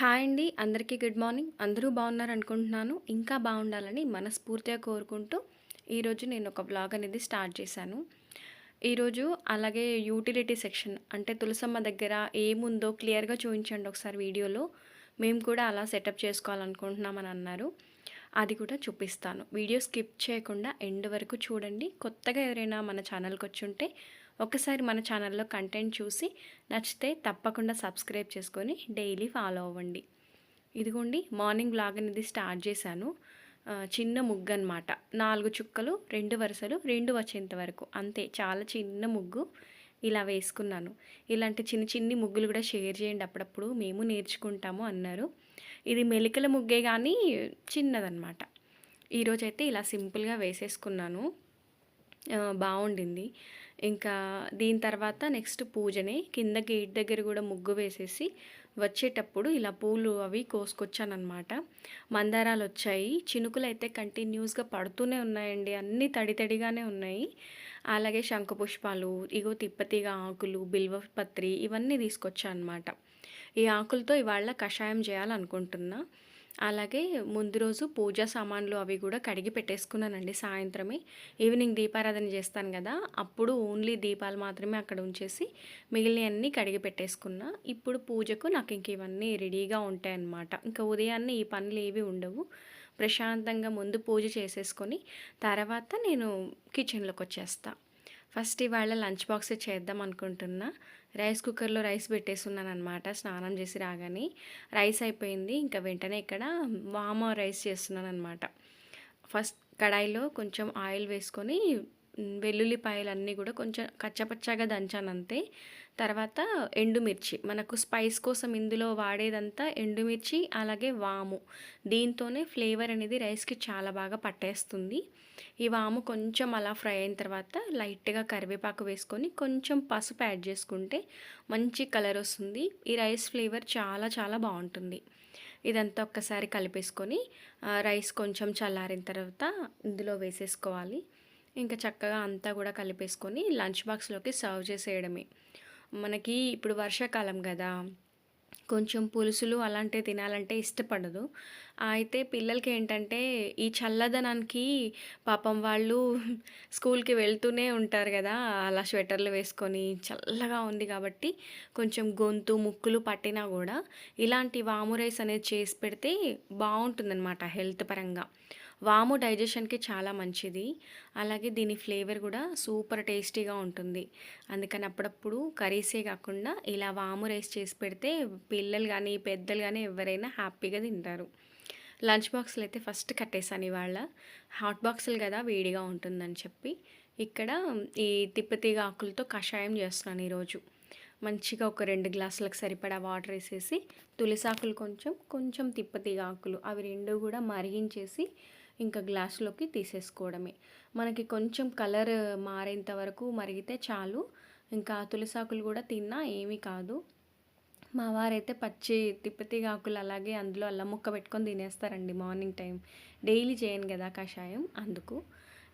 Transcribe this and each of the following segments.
Hi అండి. అందరికీ good morning. అందరూ బాగున్నారు అనుకుంటున్నాను. ఇంకా బాగుండాలని మనస్ఫూర్తిగా కోరుకుంటూ ఈరోజు నేను ఒక బ్లాగ్ అనేది స్టార్ట్ చేశాను. ఈరోజు అలాగే యూటిలిటీ సెక్షన్ అంటే తులసమ్మ దగ్గర ఏముందో క్లియర్గా చూపించండి ఒకసారి వీడియోలో. మేము కూడా అలా సెటప్ చేసుకోవాలనుకుంటున్నామని అన్నారు. అది కూడా చూపిస్తాను. వీడియో స్కిప్ చేయకుండా ఎండ్ వరకు చూడండి. కొత్తగా ఎవరైనా మన ఛానల్కి వచ్చి ఉంటే ఒకసారి మన ఛానల్లో కంటెంట్ చూసి నచ్చితే తప్పకుండా సబ్స్క్రైబ్ చేసుకొని డైలీ ఫాలో అవ్వండి. ఇదిగోండి మార్నింగ్ బ్లాగ్ అనేది స్టార్ట్ చేశాను. చిన్న ముగ్గు అనమాట నాలుగు చుక్కలు రెండు వరుసలు రెండు వచ్చేంత వరకు. అంతే చాలా చిన్న ముగ్గు ఇలా వేసుకున్నాను. ఇలాంటి చిన్న చిన్ని ముగ్గులు కూడా షేర్ చేయండి అప్పుడప్పుడు. మేము నేర్చుకుంటాము అన్నారు. ఇది మెలికల ముగ్గే కానీ చిన్నదనమాట ఈరోజైతే ఇలా సింపుల్గా వేసేసుకున్నాను. బాగుండింది ఇంకా దీని తర్వాత నెక్స్ట్ పూజనే కింద గేట్ దగ్గర కూడా ముగ్గు వేసేసి వచ్చేటప్పుడు ఇలా పూలు అవి కోసుకొచ్చానమాట మందారాలు వచ్చాయి. చినుకులు అయితే కంటిన్యూస్గా పడుతూనే ఉన్నాయండి. అన్నీ తడి తడిగానే ఉన్నాయి. అలాగే శంఖపుష్పాలు ఇగో తిప్పతీగ ఆకులు బిల్వపత్రి ఇవన్నీ తీసుకొచ్చా అనమాట ఈ ఆకులతో ఇవాళ కషాయం చేయాలనుకుంటున్నా. అలాగే ముందు రోజు పూజా సామాన్లు అవి కూడా కడిగి పెట్టేసుకున్నానండి సాయంత్రమే. ఈవినింగ్ దీపారాధన చేస్తాను కదా అప్పుడు ఓన్లీ దీపాలు మాత్రమే అక్కడ ఉంచేసి మిగిలినవన్నీ కడిగి పెట్టేసుకున్నా. ఇప్పుడు పూజకు నాకు ఇంక ఇవన్నీ రెడీగా ఉంటాయన్నమాట. ఇంకా ఉదయాన్నే ఈ పనులు ఏవి ఉండవు. ప్రశాంతంగా ముందు పూజ చేసేసుకొని తర్వాత నేను కిచెన్లోకి వచ్చేస్తాను ఫస్ట్ ఇవాళ లంచ్ బాక్స్ చేద్దాం అనుకుంటున్నా. రైస్ కుక్కర్లో రైస్ పెట్టేస్తున్నాను అనమాట స్నానం చేసి రాగానే రైస్ అయిపోయింది. ఇంకా వెంటనే ఇక్కడ వామ రైస్ చేస్తున్నాను అనమాట ఫస్ట్ కడాయిలో కొంచెం ఆయిల్ వేసుకొని వెల్లుల్లిపాయలన్నీ వెల్లుల్లిపాయలు అన్నీ కూడా కొంచెం కచ్చపచ్చగా దంచాను అంతే తర్వాత ఎండుమిర్చి మనకు స్పైస్ కోసం ఇందులో వాడేదంతా ఎండుమిర్చి అలాగే వాము. దీంతోనే ఫ్లేవర్ అనేది రైస్కి చాలా బాగా పట్టేస్తుంది. ఈ వాము కొంచెం అలా ఫ్రై అయిన తర్వాత లైట్గా కరివేపాకు వేసుకొని కొంచెం పసుపు యాడ్ చేసుకుంటే మంచి కలర్ వస్తుంది. ఈ రైస్ ఫ్లేవర్ చాలా చాలా బాగుంటుంది. ఇదంతా ఒక్కసారి కలిపేసుకొని రైస్ కొంచెం చల్లారిన తర్వాత ఇందులో వేసేసుకోవాలి. ఇంకా చక్కగా అంతా కూడా కలిపేసుకొని లంచ్ బాక్స్లోకి సర్వ్ చేసేయడమే. మనకి ఇప్పుడు వర్షాకాలం కదా కొంచెం పులుసులు అలాంటివి తినాలంటే ఇష్టపడదు. అయితే పిల్లలకి ఏంటంటే ఈ చల్లదనానికి పాపం వాళ్ళు స్కూల్కి వెళ్తూనే ఉంటారు కదా అలా స్వెటర్లు వేసుకొని చల్లగా ఉంది కాబట్టి కొంచెం గొంతు ముక్కులు పట్టినా కూడా ఇలాంటి వాము రైస్ అనేది చేసి పెడితే బాగుంటుందన్నమాట హెల్త్ పరంగా. వాము డైజెషన్కి చాలా మంచిది. అలాగే దీని ఫ్లేవర్ కూడా సూపర్ టేస్టీగా ఉంటుంది. అందుకని అప్పుడప్పుడు కర్రీసే కాకుండా ఇలా వాము రైస్ చేసి పెడితే పిల్లలు కానీ పెద్దలు కానీ ఎవరైనా హ్యాపీగా తింటారు. లంచ్ బాక్సులు అయితే ఫస్ట్ కట్టేసాను ఇవాళ. హాట్ బాక్సులు కదా వేడిగా ఉంటుందని చెప్పి. ఇక్కడ ఈ తిప్పతీగ ఆకులతో కషాయం చేస్తున్నాను ఈరోజు. మంచిగా ఒక రెండు గ్లాసులకు సరిపడా వాటర్ వేసేసి తులసాకులు కొంచెం కొంచెం తిప్పతీగ ఆకులు. అవి రెండు కూడా మరిగించేసి ఇంకా గ్లాస్లోకి తీసేసుకోవడమే. మనకి కొంచెం కలర్ మారేంత వరకు మరిగితే చాలు. ఇంకా తులసాకులు కూడా తిన్నా ఏమీ కాదు. మా వారైతే పచ్చి తిప్పతీగ ఆకులు అలాగే అందులో అల్లం ముక్క పెట్టుకొని తినేస్తారండి మార్నింగ్ టైం డైలీ చేయను కదా కషాయం అందుకు.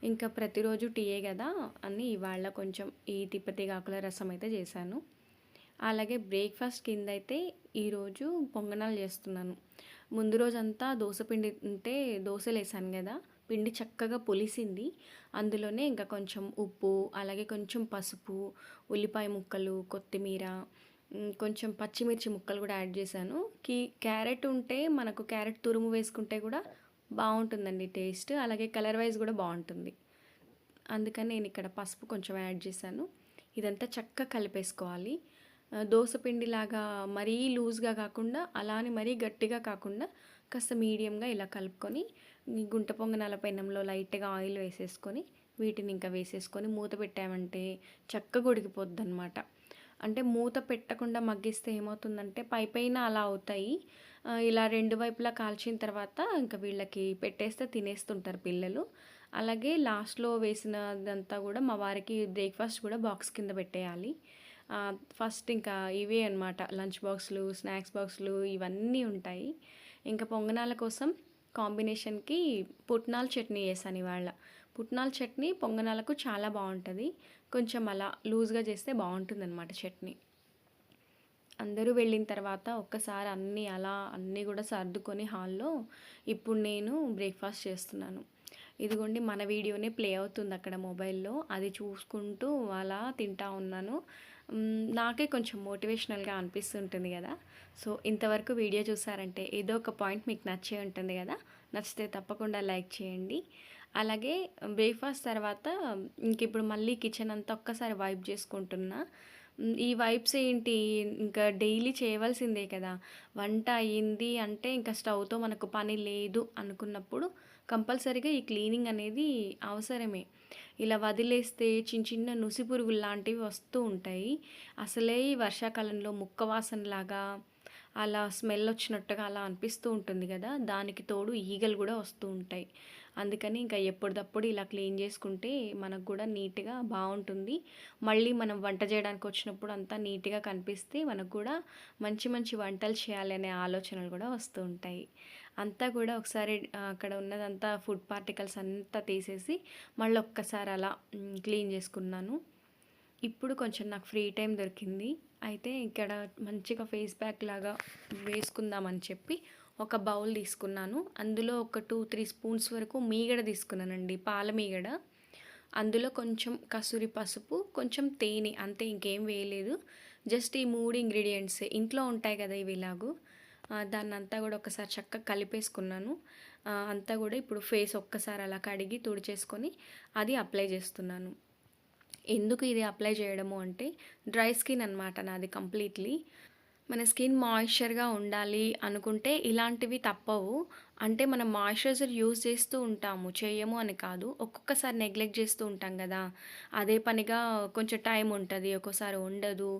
ఇంకా ప్రతిరోజు టీయే కదా అని ఇవాళ కొంచెం ఈ తిప్పతీగ ఆకుల రసం అయితే చేశాను. అలాగే బ్రేక్ఫాస్ట్ కింద అయితే ఈరోజు పొంగనాలు చేస్తున్నాను. ముందు రోజంతా దోసపిండి ఉంటే దోశలు వేసాను కదా పిండి చక్కగా పులిసింది. అందులోనే ఇంకా కొంచెం ఉప్పు అలాగే కొంచెం పసుపు ఉల్లిపాయ ముక్కలు కొత్తిమీర కొంచెం పచ్చిమిర్చి ముక్కలు కూడా యాడ్ చేశాను. కీ క్యారెట్ ఉంటే మనకు క్యారెట్ తురుము వేసుకుంటే కూడా బాగుంటుందండి టేస్ట్. అలాగే కలర్ వైజ్ కూడా బాగుంటుంది. అందుకని నేను ఇక్కడ పసుపు కొంచెం యాడ్ చేశాను. ఇదంతా చక్కగా కలిపేసుకోవాలి. దోసపిండిలాగా మరీ లూజ్గా కాకుండా అలానే మరీ గట్టిగా కాకుండా కాస్త మీడియంగా ఇలా కలుపుకొని గుంట పొంగనాల పెనంలో లైట్గా ఆయిల్ వేసేసుకొని వీటిని ఇంకా వేసేసుకొని మూత పెట్టామంటే చక్కగా ఉడికిపోద్ది అనమాట అంటే మూత పెట్టకుండా మగ్గిస్తే ఏమవుతుందంటే పై పైన అలా అవుతాయి. ఇలా రెండు వైపులా కాల్చిన తర్వాత ఇంకా వీళ్ళకి పెట్టేస్తే తినేస్తుంటారు పిల్లలు. అలాగే లాస్ట్లో వేసినదంతా కూడా మా వారికి బ్రేక్ఫాస్ట్ కూడా బాక్స్ కింద పెట్టేయాలి. ఫస్ట్ ఇంకా ఇవే అనమాట లంచ్ బాక్స్లు స్నాక్స్ బాక్స్లు ఇవన్నీ ఉంటాయి. ఇంకా పొంగనాల కోసం కాంబినేషన్కి పుట్నాల చట్నీ వేసాను ఇవాళ. పుట్నాల చట్నీ పొంగనాలకు చాలా బాగుంటుంది. కొంచెం అలా లూజ్గా చేస్తే బాగుంటుంది అనమాట చట్నీ. అందరూ వెళ్ళిన తర్వాత ఒక్కసారి అన్నీ అలా అన్నీ కూడా సర్దుకొని హాల్లో ఇప్పుడు నేను బ్రేక్ఫాస్ట్ చేస్తున్నాను. ఇదిగోండి మన వీడియోనే ప్లే అవుతుంది అక్కడ మొబైల్లో. అది చూసుకుంటూ అలా తింటా ఉన్నాను. నాకే కొంచెం మోటివేషనల్గా అనిపిస్తుంటుంది కదా. సో ఇంతవరకు వీడియో చూసారంటే ఏదో ఒక పాయింట్ మీకు నచ్చే ఉంటుంది కదా. నచ్చితే తప్పకుండా లైక్ చేయండి. అలాగే బ్రేక్ఫాస్ట్ తర్వాత ఇంక ఇప్పుడు మళ్ళీ కిచెన్ అంతా ఒక్కసారి వైప్ చేసుకుంటున్నా. ఈ వైబ్స్ ఏంటి? ఇంకా డైలీ చేయవలసిందే కదా. వంట అయ్యింది అంటే ఇంకా స్టవ్తో మనకు పని లేదు అనుకున్నప్పుడు కంపల్సరీగా ఈ క్లీనింగ్ అనేది అవసరమే. ఇలా వదిలేస్తే చిన్న చిన్న నుసి పురుగులు లాంటివి వస్తూ ఉంటాయి. అసలే ఈ వర్షాకాలంలో ముక్క వాసనలాగా అలా స్మెల్ వచ్చినట్టుగా అలా అనిపిస్తూ ఉంటుంది కదా. దానికి తోడు ఈగలు కూడా వస్తూ ఉంటాయి. అందుకని ఇంకా ఎప్పటిదప్పుడు ఇలా క్లీన్ చేసుకుంటే మనకు కూడా నీట్గా బాగుంటుంది. మళ్ళీ మనం వంట చేయడానికి వచ్చినప్పుడు అంతా నీట్గా కనిపిస్తే మనకు కూడా మంచి మంచి వంటలు చేయాలనే ఆలోచనలు కూడా వస్తూ ఉంటాయి. అంతా కూడా ఒకసారి అక్కడ ఉన్నదంతా ఫుడ్ పార్టికల్స్ అంతా తీసేసి మళ్ళీ ఒక్కసారి అలా క్లీన్ చేసుకున్నాను. ఇప్పుడు కొంచెం నాకు ఫ్రీ టైం దొరికింది. అయితే ఇక్కడ మంచిగా ఫేస్ ప్యాక్ లాగా వేసుకుందామని చెప్పి ఒక బౌల్ తీసుకున్నాను. అందులో ఒక టూ త్రీ స్పూన్స్ వరకు మీగడ తీసుకున్నానండి పాల మీగడ. అందులో కొంచెం కసూరి పసుపు కొంచెం తేనె అంతే ఇంకేం వేయలేదు. జస్ట్ ఈ మూడు ఇంగ్రీడియంట్స్ ఇంట్లో ఉంటాయి కదా ఇవి ఇలాగూ. దాన్నంతా దాన్ని అంతా కూడా ఒకసారి చక్కగా కలిపేసుకున్నాను. అంతా కూడా ఇప్పుడు ఫేస్ ఒక్కసారి అలా కడిగి తుడిచేసుకొని అది అప్లై చేస్తున్నాను. ఎందుకు ఇది అప్లై చేయడము అంటే డ్రై స్కిన్ అనమాట నాది కంప్లీట్లీ. మన స్కిన్ మాయిశ్చర్గా ఉండాలి అనుకుంటే ఇలాంటివి తప్పవు. అంటే మనం మాయిశ్చరైజర్ యూజ్ చేస్తూ ఉంటాము చేయము అని కాదు. ఒక్కొక్కసారి నెగ్లెక్ట్ చేస్తూ ఉంటాం కదా. అదే పనిగా కొంచెం టైం ఉంటుంది ఒక్కోసారి ఉండదు.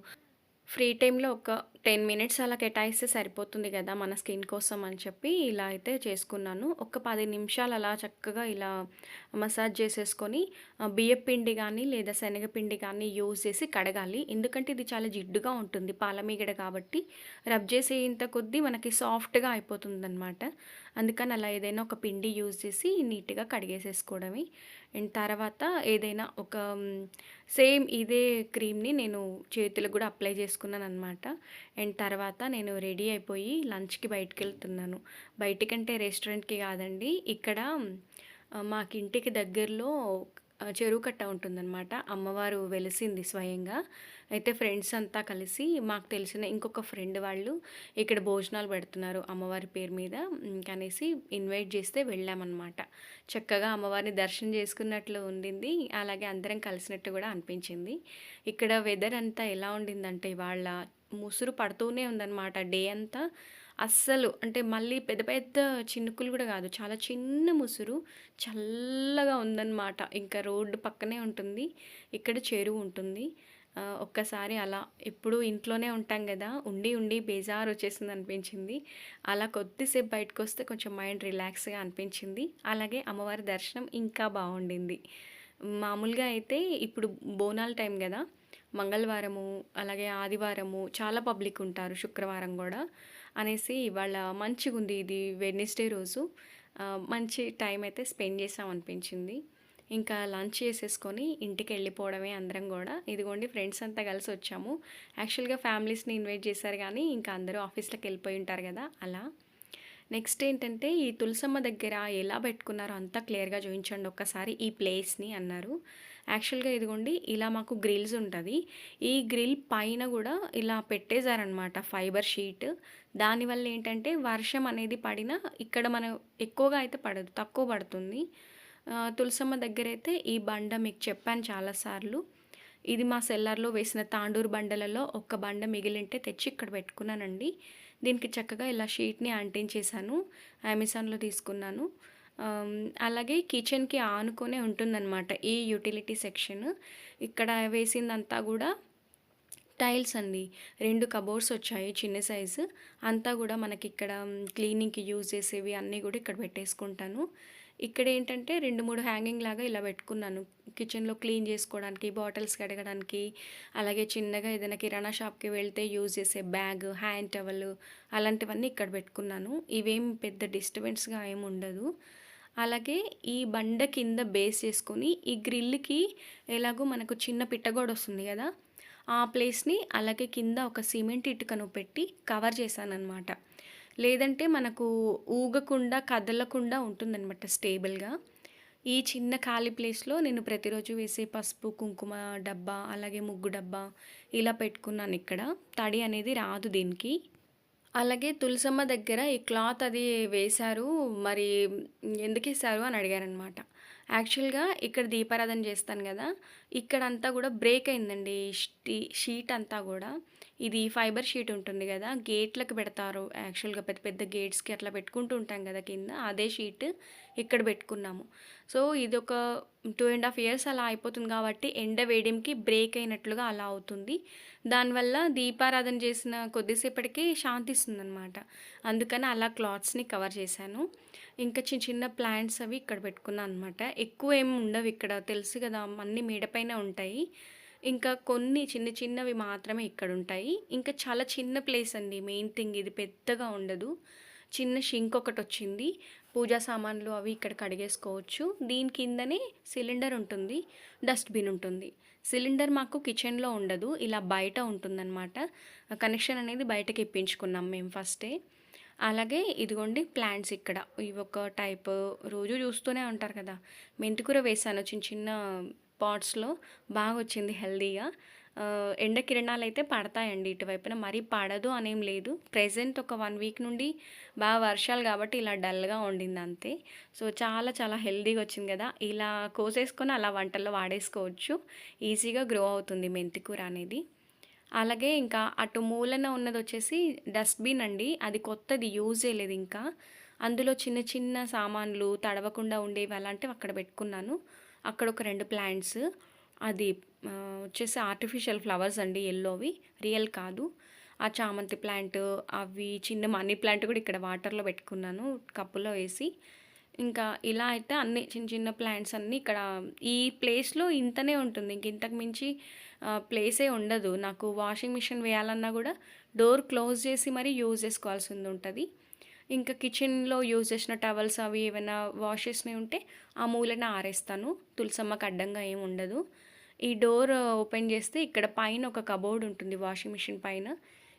ఫ్రీ టైంలో ఒక టెన్ మినిట్స్ అలా కేటాయిస్తే సరిపోతుంది కదా మన స్కిన్ కోసం అని చెప్పి ఇలా అయితే చేసుకున్నాను. ఒక పది నిమిషాలు అలా చక్కగా ఇలా మసాజ్ చేసేసుకొని బియ్యపిండి కానీ లేదా శనగపిండి కానీ యూజ్ చేసి కడగాలి. ఎందుకంటే ఇది చాలా జిడ్డుగా ఉంటుంది పాలమీగడ కాబట్టి. రబ్ చేసేంత కొద్దీ మనకి సాఫ్ట్గా అయిపోతుంది అనమాట అందుకని అలా ఏదైనా ఒక పిండి యూజ్ చేసి నీట్గా కడిగేసేసుకోవడమే. అండ్ తర్వాత ఏదైనా ఒక సేమ్ ఇదే క్రీమ్ని నేను చేతులకు కూడా అప్లై చేసుకున్నాను అనమాట అండ్ తర్వాత నేను రెడీ అయిపోయి లంచ్కి బయటికి వెళ్తున్నాను బయటికంటే రెస్టారెంట్కి కాదండి ఇక్కడ మాకింటికి మాకు ఇంటికి దగ్గరలో చెరువు కట్ట ఉంటుందన్నమాట. అమ్మవారు వెలిసింది స్వయంగా. అయితే ఫ్రెండ్స్ అంతా కలిసి మాకు తెలిసిన ఇంకొక ఫ్రెండ్ వాళ్ళు ఇక్కడ భోజనాలు పెడుతున్నారు అమ్మవారి పేరు మీద కనేసి ఇన్వైట్ చేస్తే వెళ్ళామన్నమాట. చక్కగా అమ్మవారిని దర్శనం చేసుకున్నట్లు ఉండింది. అలాగే అందరం కలిసినట్టు కూడా అనిపించింది. ఇక్కడ వెదర్ అంతా ఎలా ఉండిందంటే వాళ్ళ ముసురు పడుతూనే ఉందన్నమాట. డే అంతా అస్సలు అంటే మళ్ళీ పెద్ద పెద్ద చినుకులు కూడా కాదు. చాలా చిన్న ముసురు చల్లగా ఉందన్నమాట. ఇంకా రోడ్డు పక్కనే ఉంటుంది. ఇక్కడ చెరువు ఉంటుంది. ఒక్కసారి అలా ఎప్పుడు ఇంట్లోనే ఉంటాం కదా. ఉండి ఉండి బేజారు వచ్చేసింది అనిపించింది. అలా కొద్దిసేపు బయటకు వస్తే కొంచెం మైండ్ రిలాక్స్గా అనిపించింది. అలాగే అమ్మవారి దర్శనం ఇంకా బాగుండింది. మామూలుగా అయితే ఇప్పుడు బోనాల టైం కదా. మంగళవారము అలాగే ఆదివారము చాలా పబ్లిక్ ఉంటారు శుక్రవారం కూడా. అనేసి ఇవాళ మంచిగా ఉంది ఇది వెడ్నెస్డే రోజు. మంచి టైం అయితే స్పెండ్ చేసాం అనిపించింది. ఇంకా లంచ్ చేసేసుకొని ఇంటికి వెళ్ళిపోవడమే అందరం కూడా. ఇదిగోండి ఫ్రెండ్స్ అంతా కలిసి వచ్చాము. యాక్చువల్గా ఫ్యామిలీస్ని ఇన్వైట్ చేశారు కానీ ఇంకా అందరూ ఆఫీస్లోకి వెళ్ళిపోయి ఉంటారు కదా అలా. నెక్స్ట్ ఏంటంటే ఈ తులసమ్మ దగ్గర ఎలా పెట్టుకున్నారో అంతా క్లియర్గా చూపించండి ఒక్కసారి ఈ ప్లేస్ని అన్నారు. యాక్చువల్గా ఇదిగోండి ఇలా మాకు గ్రిల్స్ ఉంటుంది. ఈ గ్రిల్ పైన కూడా ఇలా పెట్టేశారనమాట ఫైబర్ షీట్ దానివల్ల ఏంటంటే వర్షం అనేది పడినా ఇక్కడ మనం ఎక్కువగా అయితే పడదు తక్కువ పడుతుంది. తులసమ్మ దగ్గర అయితే ఈ బండ మీకు చెప్పాను చాలాసార్లు. ఇది మా సెల్లార్లో వేసిన తాండూరు బండలలో ఒక్క బండ మిగిలింటే తెచ్చి ఇక్కడ పెట్టుకున్నానండి. దీనికి చక్కగా ఇలా షీట్ని అంటించేసాను అమెజాన్లో తీసుకున్నాను. అలాగే కిచెన్కి ఆనుకొనే ఉంటుందన్నమాట ఈ యూటిలిటీ సెక్షన్. ఇక్కడ వేసిందంతా కూడా టైల్స్ అండి. రెండు కబోర్డ్స్ వచ్చాయి చిన్న సైజు. అంతా కూడా మనకి ఇక్కడ క్లీనింగ్కి యూజ్ చేసేవి అన్నీ కూడా ఇక్కడ పెట్టేసుకుంటాను. ఇక్కడ ఏంటంటే రెండు మూడు హ్యాంగింగ్ లాగా ఇలా పెట్టుకున్నాను. కిచెన్లో క్లీన్ చేసుకోవడానికి బాటిల్స్ కడగడానికి అలాగే చిన్నగా ఏదైనా కిరాణా షాప్కి వెళ్తే యూజ్ చేసే బ్యాగ్ హ్యాండ్ టవల్ అలాంటివన్నీ ఇక్కడ పెట్టుకున్నాను. ఇవేం పెద్ద డిస్టర్బెన్స్గా ఏమి ఉండదు. అలాగే ఈ బండ కింద బేస్ చేసుకొని ఈ గ్రిల్కి ఎలాగో మనకు చిన్న పిట్టగోడ వస్తుంది కదా ఆ ప్లేస్‌ని అలాగే కింద ఒక సిమెంట్ ఇటుకను పెట్టి కవర్ చేశానన్నమాట లేదంటే మనకు ఊగకుండా, కదలకుండా ఉంటుందనమాట స్టేబుల్‌గా. ఈ చిన్న ఖాళీ ప్లేస్‌లో నేను ప్రతిరోజు వేసే పసుపు, కుంకుమ డబ్బా, అలాగే ముగ్గు డబ్బా ఇలా పెట్టుకున్నాను ఇక్కడ తడి అనేది రాదు దీనికి. అలాగే తులసమ్మ దగ్గర ఈ క్లాత్ అది వేశారు. మరి ఎందుకు వేశారు అని అడిగారనమాట. యాక్చువల్‌గా ఇక్కడ దీపారాధన చేస్తాను కదా ఇక్కడంతా కూడా బ్రేక్ అయిందండి. షీట్ అంతా కూడా ఇది ఫైబర్ షీట్ ఉంటుంది కదా గేట్లకు పెడతారు. యాక్చువల్‌గా పెద్ద పెద్ద గేట్స్‌కి అట్లా పెట్టుకుంటూ ఉంటాం కదా కింద అదే షీట్ ఇక్కడ పెట్టుకున్నాము. సో, ఇది ఒక టూ అండ్ హాఫ్ ఇయర్స్ అలా అయిపోతుంది కాబట్టి ఎండ వేడింకి బ్రేక్ అయినట్లుగా అలా అవుతుంది. దానివల్ల దీపారాధన చేసిన కొద్దిసేపటికి శాంతిస్తుందనమాట. అందుకని అలా క్లాత్స్‌ని కవర్ చేశాను. ఇంకా చిన్న చిన్న ప్లాంట్స్ అవి ఇక్కడ పెట్టుకున్నాను అనమాట. ఎక్కువ ఏమి ఉండవు ఇక్కడ తెలుసు కదా అన్నీ మేడపై పైన ఉంటాయి. ఇంకా కొన్ని చిన్న చిన్నవి మాత్రమే ఇక్కడ ఉంటాయి ఇంకా చాలా చిన్న ప్లేస్ అండి. మెయిన్ థింగ్ ఇది పెద్దగా ఉండదు. చిన్న షింక్ ఒకటి వచ్చింది పూజా సామాన్లు అవి ఇక్కడ కడిగేసుకోవచ్చు. దీని కిందనే సిలిండర్ ఉంటుంది. డస్ట్‌బిన్ ఉంటుంది. సిలిండర్ మాకు కిచెన్‌లో ఉండదు. ఇలా బయట ఉంటుందన్నమాట కనెక్షన్ అనేది బయటకి ఇప్పించుకున్నాం మేము ఫస్టే. అలాగే ఇదిగోండి ప్లాంట్స్ ఇక్కడ. ఇది ఒక టైప్ రోజు చూస్తూనే ఉంటారు కదా! మెంతికూర వేసాను చిన్న చిన్న పాట్స్‌లో బాగొచ్చింది హెల్తీగా. హెల్దీగా ఎండ అయితే పడతాయండి ఇటువైపున. మరీ పడదు అనేం లేదు. ప్రెజెంట్ ఒక వన్ వీక్ నుండి బాగా వర్షాలు కాబట్టి ఇలా డల్‌గా ఉండిందంతే. సో, చాలా చాలా హెల్దీగా వచ్చింది కదా ఇలా కోసేసుకొని అలా వంటల్లో వాడేసుకోవచ్చు. ఈజీగా గ్రో అవుతుంది మెంతికూర అనేది. అలాగే ఇంకా అటు మూలన ఉన్నది వచ్చేసి డస్ట్‌బిన్ అండి. అది కొత్తది యూజ్ చేయలేదు ఇంకా. అందులో చిన్న చిన్న సామాన్లు తడవకుండా ఉండేవి అలాంటివి అక్కడ పెట్టుకున్నాను. అక్కడ ఒక రెండు ప్లాంట్స్. అది వచ్చేసి ఆర్టిఫిషియల్ ఫ్లవర్స్ అండి ఎల్లోవి రియల్ కాదు. ఆ చామంతి ప్లాంట్, అవి చిన్న మనీ ప్లాంట్ కూడా ఇక్కడ వాటర్‌లో పెట్టుకున్నాను కప్పులో వేసి. ఇంకా ఇలా అయితే అన్ని చిన్న చిన్న ప్లాంట్స్ అన్నీ ఇక్కడ ఈ ప్లేస్‌లో ఇంతనే ఉంటుంది. ఇంక ఇంతకు మించి ప్లేసే ఉండదు. నాకు వాషింగ్ మిషన్ వేయాలన్నా కూడా డోర్ క్లోజ్ చేసి మరీ యూజ్ చేసుకోవాల్సిందుంటది. ఇంకా కిచెన్‌లో యూజ్ చేసిన టవల్స్ అవి ఏవైనా వాష్ చేసినవి ఉంటే ఆ మూలన ఆరేస్తాను. తులసమ్మకి అడ్డంగా ఏమి ఉండదు. ఈ డోర్ ఓపెన్ చేస్తే ఇక్కడ పైన ఒక కబోర్డ్ ఉంటుంది వాషింగ్ మిషన్ పైన.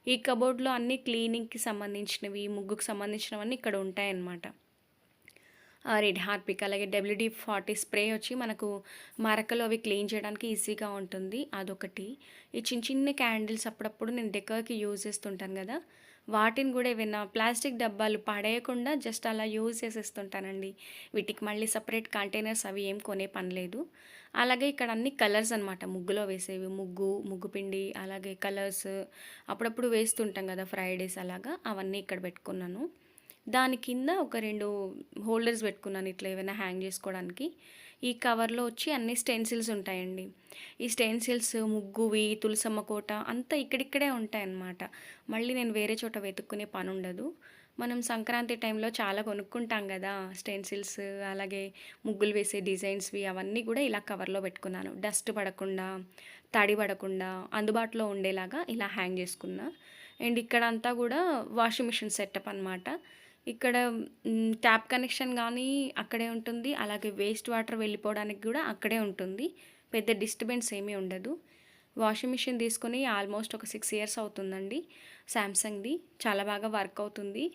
ఈ కబోర్డ్‌లో అన్నీ క్లీనింగ్‌కి సంబంధించినవి, ముగ్గుకు సంబంధించినవన్నీ ఇక్కడ ఉంటాయన్నమాట. రెడ్ హార్పిక్ అలాగే డబ్ల్యూడీ 40 స్ప్రే వచ్చి మనకు మరకలు అవి క్లీన్ చేయడానికి ఈజీగా ఉంటుంది. అదొకటి. ఈ చిన్న చిన్న క్యాండిల్స్ అప్పుడప్పుడు నేను డెకర్‌కి యూజ్ చేస్తుంటాను కదా వాటిని కూడా ఏమైనా ప్లాస్టిక్ డబ్బాలు పడేయకుండా జస్ట్ అలా యూజ్ చేసేస్తుంటానండి. వీటికి మళ్ళీ సపరేట్ కంటైనర్స్ అవి ఏం కొనే పని లేదు. అలాగే ఇక్కడ అన్ని కలర్స్ అనమాట ముగ్గులో వేసేవి. ముగ్గు, ముగ్గు పిండి అలాగే కలర్స్ అప్పుడప్పుడు వేస్తుంటాం కదా ఫ్రైడేస్ అలాగా అవన్నీ ఇక్కడ పెట్టుకున్నాను. దాని కింద ఒక రెండు హోల్డర్స్ పెట్టుకున్నాను ఇట్లా ఏవైనా హ్యాంగ్ చేసుకోవడానికి. ఈ కవర్‌లో వచ్చి అన్ని స్టెన్సిల్స్ ఉంటాయండి. ఈ స్టెన్సిల్స్ ముగ్గువి, తులసమ్మ కోట అంతా ఇక్కడిక్కడే ఉంటాయన్నమాట. మళ్ళీ నేను వేరే చోట వెతుక్కునే పని ఉండదు మనం సంక్రాంతి టైంలో చాలా కొనుక్కుంటాం కదా స్టెన్సిల్స్ అలాగే ముగ్గులు వేసే డిజైన్స్‌వి అవన్నీ కూడా ఇలా కవర్‌లో పెట్టుకున్నాను. డస్ట్ పడకుండా, తడి పడకుండా అందుబాటులో ఉండేలాగా ఇలా హ్యాంగ్ చేసుకున్నా. అండ్ ఇక్కడంతా కూడా వాషింగ్ మిషన్ సెటప్ అనమాట. ఇక్కడ ట్యాప్ కనెక్షన్ కానీ అక్కడే ఉంటుంది. అలాగే వేస్ట్ వాటర్ వెళ్ళిపోవడానికి కూడా అక్కడే ఉంటుంది. పెద్ద డిస్టర్బెన్స్ ఏమీ ఉండదు. వాషింగ్ మిషన్ తీసుకొని ఆల్మోస్ట్ ఒక సిక్స్ ఇయర్స్ అవుతుందండి. సామ్‌సంగ్‌ది. చాలా బాగా వర్క్ అవుతుంది.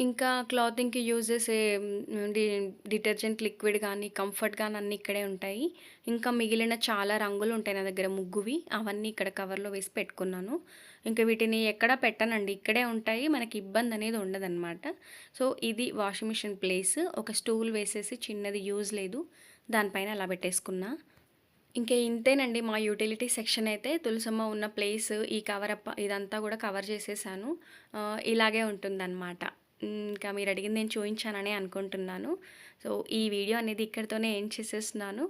ఇంకా క్లాతింగ్‌కి యూజ్ చేసే డి డిటర్జెంట్ లిక్విడ్ కానీ కంఫర్ట్ కానీ అన్నీ ఇక్కడే ఉంటాయి. ఇంకా మిగిలిన చాలా రంగులు ఉంటాయి నా దగ్గర ముగ్గువి. అవన్నీ ఇక్కడ కవర్‌లో వేసి పెట్టుకున్నాను. ఇంకా వీటిని ఎక్కడ పెట్టనండి. ఇక్కడే ఉంటాయి. మనకి ఇబ్బంది అనేది ఉండదన్నమాట సో, ఇది వాషింగ్ మిషన్ ప్లేస్. ఒక స్టూల్ వేసేసి చిన్నది యూజ్ లేదు. దానిపైన అలా పెట్టేసుకున్నా. ఇంకా ఇంతేనండి మా యూటిలిటీ సెక్షన్ అయితే తులసమ్మ ఉన్న ప్లేస్ ఈ కవరప్ ఇదంతా కూడా కవర్ చేసేసాను. ఇలాగే ఉంటుందన్నమాట ఇంకా మీరు అడిగింది నేను చూపించానని అనుకుంటున్నాను. సో, ఈ వీడియో అనేది ఇక్కడితోనే ఏం చేసేస్తున్నాను.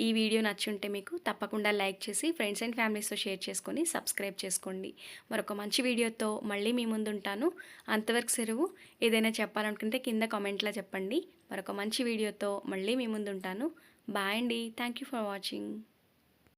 ఈ వీడియో నచ్చుంటే మీకు తప్పకుండా లైక్ చేసి ఫ్రెండ్స్ అండ్ ఫ్యామిలీస్‌తో షేర్ చేసుకొని సబ్స్క్రైబ్ చేసుకోండి. మరొక మంచి వీడియోతో మళ్ళీ మీ ముందుంటాను. అంతవరకు సెరువు ఏదైనా చెప్పాలనుకుంటే కింద కామెంట్‌లో చెప్పండి. మరొక మంచి వీడియోతో మళ్ళీ మీ ముందుంటాను. బాయ్ అండి. Thank you for watching.